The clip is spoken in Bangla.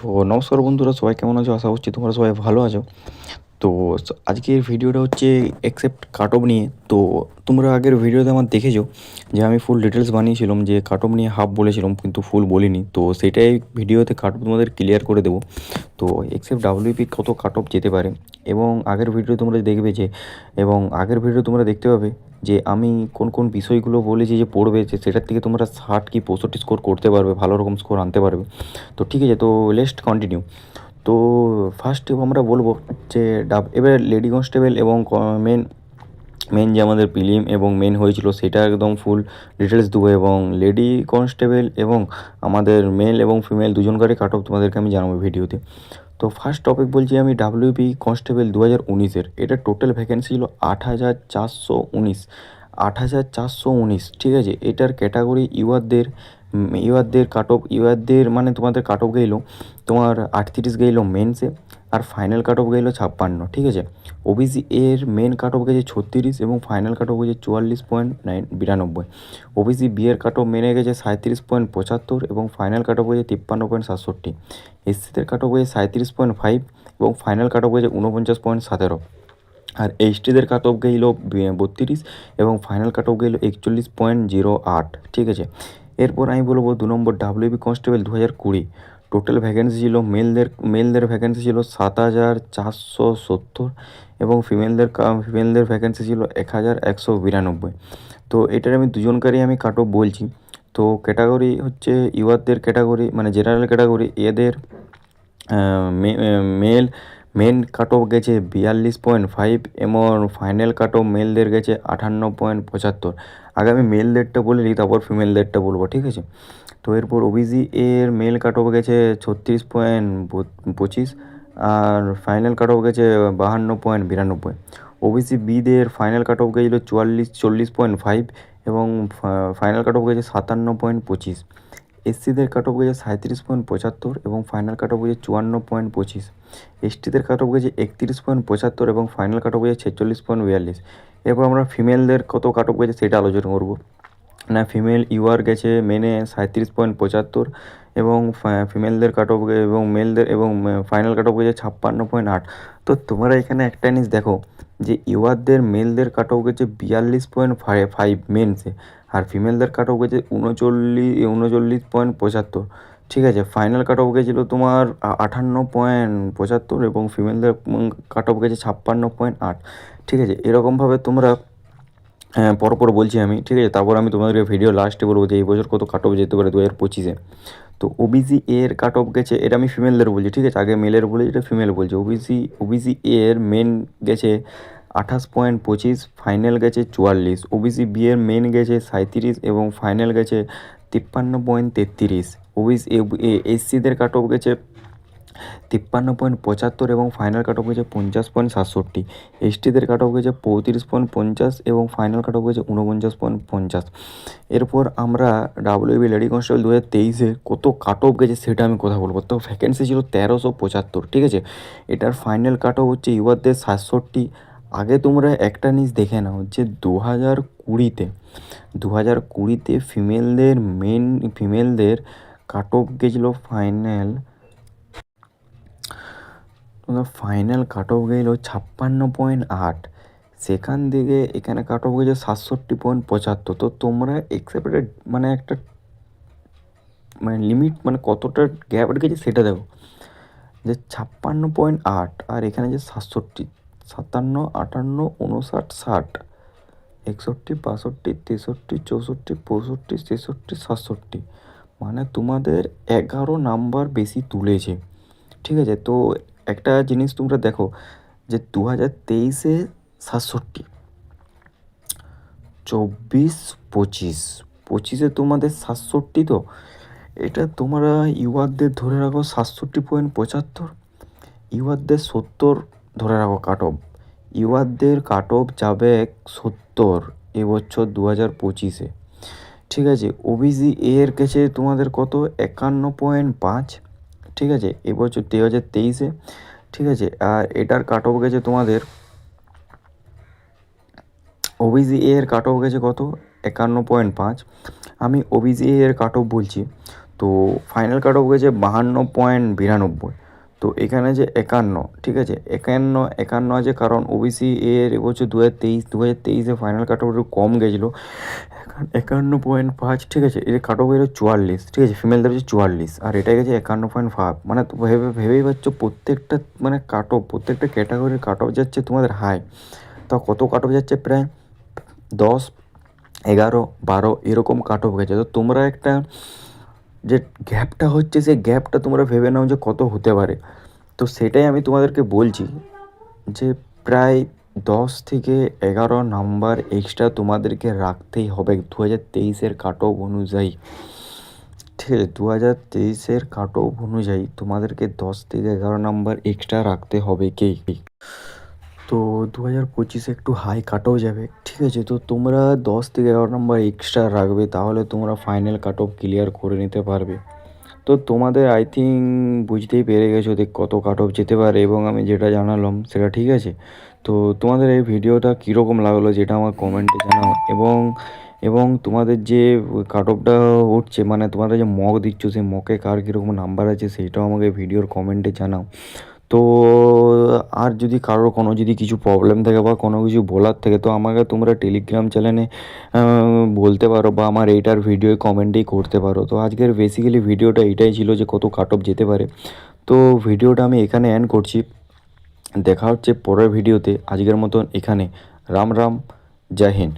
তো নমস্কার বন্ধুরা সবাই কেমন আছো? আশা করছি তোমরা সবাই ভালো আছো। তো আজকের ভিডিওটা হচ্ছে অ্যাকসেপ্ট কাট অফ নিয়ে। তো তোমরা আগের ভিডিওতে আমার দেখেছ যে আমি ফুল ডিটেলস বানিয়েছিলাম, যে কাট অফ নিয়ে হাফ বলেছিলাম, কিন্তু ফুল বলিনি। তো সেটাই ভিডিওতে কাট অফ তোমাদের ক্লিয়ার করে দেবো। তো এক্সেপ্ট ডাব্লিউপি কত কাট অফ যেতে পারে। এবং আগের ভিডিও তোমরা দেখবে যে, এবং আগের ভিডিও তোমরা দেখতে পাবে যে আমি কোন কোন বিষয়গুলো বলেছি যে পড়বে, যে সেটার থেকে তোমরা ষাট কি পঁয়ষট্টি স্কোর করতে পারবে, ভালো রকম স্কোর আনতে পারবে। তো ঠিক আছে, তো লেস্ট কন্টিনিউ তো ফার্স্ট আমরা বলব যে ডাব, এবারে লেডি কনস্টেবল এবং মেন মেন যে আমাদের প্রিলিম এবং মেন হয়েছিল সেটা একদম ফুল ডিটেলস দেবো এবং লেডি কনস্টেবল এবং আমাদের মেল এবং ফিমেল দুজনকারই কাট অফ তোমাদেরকে আমি জানাব ভিডিওতে। তো ফার্স্ট টপিক বলছি আমি ডাব্লিউপি কনস্টেবল দু হাজার উনিশের। এটা টোটাল ভ্যাকেন্সি ছিল আট হাজার চারশো উনিশ। আট হাজার চারশো উনিশ, ঠিক আছে? এটার ক্যাটাগরি ইউয়ারদের ইউয়ারদের কাট অফ ইউয়ারদের মানে তোমাদের কাট অফ গেলো তোমার আটত্রিশ গেলো মেনসে আর ফাইনাল কাট অফ গেলো ছাপ্পান্ন ঠিক আছে ওবিসি এর মেন কাট অফ গেছে ছত্রিশ এবং ফাইনাল কাট অফ গেছে চুয়াল্লিশ পয়েন্ট নাইন বিরানব্বই ওবিসি বি এর কাট অফ মেনে গেছে সাঁত্রিশ পয়েন্ট পঁচাত্তর এবং ফাইনাল কাট অফ গেছে তিপ্পান্ন পয়েন্ট সাতষট্টি এসসিদের কাট অফ গেছে সাঁত্রিশ পয়েন্ট ফাইভ এবং ফাইনাল কাট অফ গেছে উনপঞ্চাশ পয়েন্ট সতেরো আর এইচটিদের কাট অফ গেল বত্রিশ এবং ফাইনাল কাট অফ গেল একচল্লিশ পয়েন্ট জিরো আট ঠিক আছে এরপর আমি বলব দু নম্বর ডাব্লিউবি কনস্টেবল দু হাজার কুড়ি। টোটাল ভ্যাকেন্সি ছিল মেলদের মেলদের ভ্যাকেন্সি ছিল সাত হাজার চারশো সত্তর এবং ফিমেলদের ফিমেলদের ভ্যাকেন্সি ছিল এক হাজার একশো বিরানব্বই। তো এটার আমি দুজনকারই আমি কাট অফ বলছি। তো ক্যাটাগরি হচ্ছে ইউয়ারদের ক্যাটাগরি মানে জেনারেল ক্যাটাগরি এদের মেল মেন কাট অফ গেছে বিয়াল্লিশ পয়েন্ট ফাইভ এবং ফাইনাল কাট অফ মেলদের গেছে আঠান্ন পয়েন্ট পঁচাত্তর। আগে আমি মেলদেরটা বলে নিই তারপর ফিমেলদেরটা বলব, ঠিক আছে? তো এরপর ওবিসি এর মেল কাট অফ গেছে ছত্রিশ পয়েন্ট পঁচিশ, আর ফাইনাল কাট অফ গেছে বাহান্ন পয়েন্ট বিরানব্বই। ওবিসি বিদের ফাইনাল কাট অফ গেছিল চুয়াল্লিশ, চল্লিশ পয়েন্ট ফাইভ এবং ফাইনাল কাট অফ গেছে সাতান্ন পয়েন্ট পঁচিশ। এসসিদের কাট অফ গেছে সাঁত্রিশ পয়েন্ট পঁচাত্তর এবং ফাইনাল কাট অফ গেছে চুয়ান্ন পয়েন্ট পঁচিশ। এসটিদের কাট অফ গেছে একত্রিশ পয়েন্ট পঁচাত্তর এবং ফাইনাল কাট অফ গেছে ছেচল্লিশ পয়েন্ট বিয়াল্লিশ। এরপর আমরা ফিমেলদের কত কাট অফ গেছে সেটা আলোচনা করব। না ফিমেল ইউআর গেছে মেনে সাঁত্রিশ পয়েন্ট পঁচাত্তর। এবং ফিমেলদের কাট অফ এবং মেলদের এবং ফাইনাল কাট অফ গেছে ছাপ্পান্ন পয়েন্ট আট। তো তোমরা এখানে একটা জিনিস দেখো, যে ইউআরদের মেলদের কাট অফ গেছে বিয়াল্লিশ পয়েন্ট ফাইভ মেনসে আর ফিমেলদের কাট অফ গেছে উনচল্লিশ উনচল্লিশ পয়েন্ট পঁচাত্তর। ঠিক আছে ফাইনাল কাট অফ গেছিল তোমার, আ- আটান্ন পয়েন্ট পঁচাত্তর এবং ফিমেলদের কাট অফ গেছে ছাপ্পান্ন পয়েন্ট আট। ঠিক আছে এরকমভাবে তোমরা হ্যাঁ পরপর বলছি আমি। ঠিক আছে, তারপর আমি তোমাদের ভিডিও লাস্টে বলব যে এই বছর কত কাট অফ যেতে পারে দু হাজার পঁচিশে। তো ওবিসি এর কাট অফ গেছে, এটা আমি ফিমেলদের বলছি, ঠিক আছে? আগে মেলের বলে এটা ফিমেল বলছি। ওবিসি ওবিসি এর মেন গেছে আঠাশ পয়েন্ট পঁচিশ ফাইনাল গেছে চুয়াল্লিশ। ওবিসি বি এর মেন গেছে সাঁত্রিশ এবং ফাইনাল গেছে তিপ্পান্ন পয়েন্ট তেত্রিশ। ওবিসি এসসিদের কাট অফ গেছে তিপ্পান্ন পয়েন্ট পঁচাত্তর এবং ফাইনাল কাট অফ গেছে পঞ্চাশ পয়েন্ট সাতষট্টি। এসটিদের কাট অফ গেছে পঁয়ত্রিশ পয়েন্ট পঞ্চাশ এবং ফাইনাল কাট অফ গেছে ঊনপঞ্চাশ পয়েন্ট পঞ্চাশ। এরপর আমরা ডাব্লিউবি লেডি কনস্টেবল দু হাজার তেইশে কত কাট অফ গেছে সেটা আমি কথা বলব। তো ভ্যাকেন্সি ছিল তেরোশো পঁচাত্তর, ঠিক আছে? এটার ফাইনাল কাট অফ হচ্ছে ইউয়ারদের সাতষট্টি। আগে তোমরা একটা জিনিস দেখে নাও যে দু হাজার কুড়িতে দু হাজার কুড়িতে ফিমেলদের মেন ফিমেলদের কাট অফ গেছিল ফাইনাল তোমার ফাইনাল কাট অফ গেল ছাপ্পান্ন পয়েন্ট আট। সেখান থেকে এখানে কাট অফ গেছে সাতষট্টি পয়েন্ট পঁচাত্তর। তো তোমরা এক্সেপ্টেড মানে একটা মানে লিমিট মানে কতটা গ্যাপ রেখেছে সেটা দেখো। যে ছাপ্পান্ন পয়েন্ট আট আর এখানে যে সাতষট্টি, সাতান্ন, আটান্ন, উনষাট, ষাট, একষট্টি, বাষট্টি, তেষট্টি, চৌষট্টি, পঁয়ষট্টি, ছেষট্টি, সাতষট্টি। মানে তোমাদের এগারো নাম্বার বেশি তুলেছে। ঠিক আছে? তো একটা জিনিস তোমরা দেখো যে দু হাজার তেইশে সাতষট্টি, চব্বিশ পঁচিশ, পঁচিশে তোমাদের সাতষট্টি তো? এটা তোমরা ইউয়ারদের ধরে রাখো সাতষট্টি পয়েন্ট পঁচাত্তর ইউয়ারদের সত্তর ধরে রাখো কাট অফ। ইউয়ারদের কাট অফ যাবে সত্তর এবছর দু হাজার পঁচিশে। ঠিক আছে ওবিসি এর কাছে তোমাদের কত? একান্ন পয়েন্ট পাঁচ। ঠিক আছে? এবছর দু হাজার তেইশে, ঠিক আছে? আর এটার কাট অফ গেছে তোমাদের ওবিসি এর কাট অফ গেছে কত? একান্ন পয়েন্ট পাঁচ। আমি ওবিসি এর কাট অফ বলছি, তো ফাইনাল কাট অফ গেছে বাহান্ন পয়েন্ট বিরানব্বই। তো এখানে যে একান্ন, ঠিক আছে? একান্ন একান্ন আছে কারণ ওবিসি এর এবছর দু হাজার তেইশ দু হাজার তেইশে ফাইনাল কাট অফ একটু কম গেছিল। একান্ন পয়েন্ট পাঁচ, ঠিক আছে? এর কাট অফ চুয়াল্লিশ, ঠিক আছে? ফিমেলদের হচ্ছে চুয়াল্লিশ, আর এটা গেছে একান্ন পয়েন্ট ফাইভ মানে ভেবে, ভেবেই পাচ্ছ প্রত্যেকটা মানে কাট অফ প্রত্যেকটা ক্যাটাগরির কাট অফ যাচ্ছে তোমাদের হাই তা কত কাট অফ যাচ্ছে প্রায়? দশ, এগারো, বারো, এরকম কাট অফ গেছে। তো তোমরা একটা যে গ্যাপটা হচ্ছে, সেই গ্যাপটা তোমরা ভেবে নাও যে কত হতে পারে। তো সেটাই আমি তোমাদেরকে বলছি যে প্রায় দশ থেকে এগারো নাম্বার এক্সট্রা তোমাদেরকে রাখতেই হবে দু হাজার তেইশের কাট অফ অনুযায়ী। ঠিক আছে দু হাজার তেইশের কাট অফ অনুযায়ী তোমাদেরকে দশ থেকে এগারো নাম্বার এক্সট্রা রাখতে হবে কি? তো দু হাজার পঁচিশে একটু হাই কাটও যাবে, ঠিক আছে? তো তোমরা দশ থেকে এগারো নম্বর এক্সট্রা রাখবে, তাহলে তোমরা ফাইনাল কাট অফ ক্লিয়ার করে নিতে পারবে। তো তোমাদের আই থিঙ্ক বুঝতেই পেরে গেছো যে কত কাট অফ যেতে পারে, এবং আমি যেটা জানালাম সেটা ঠিক আছে? তো তোমাদের এই ভিডিওটা কীরকম লাগল যেটা আমার কমেন্টে জানাও, এবং এবং তোমাদের যে কাট অফটা উঠছে মানে তোমাদের যে মক দিচ্ছ, সেই মকে কার কীরকম নাম্বার আছে, সেটাও আমাকে ভিডিওর কমেন্টে জানাও। তো আর যদি কারোর কোনো যদি কিছু প্রবলেম থাকে বা কোনো কিছু বলার থাকে, তো আমাকে তোমরা টেলিগ্রাম চ্যানেলে বলতে পারো বা আমার এইটার ভিডিও কমেন্টেই করতে পারো। তো আজকের বেসিক্যালি ভিডিওটা এটাই ছিল যে কত কাট অফ যেতে পারে। তো ভিডিওটা আমি এখানে এন্ড করছি। দেখা হচ্ছে পরের ভিডিওতে আজকের মতন এখানে। রাম রাম। জয় হিন্দ।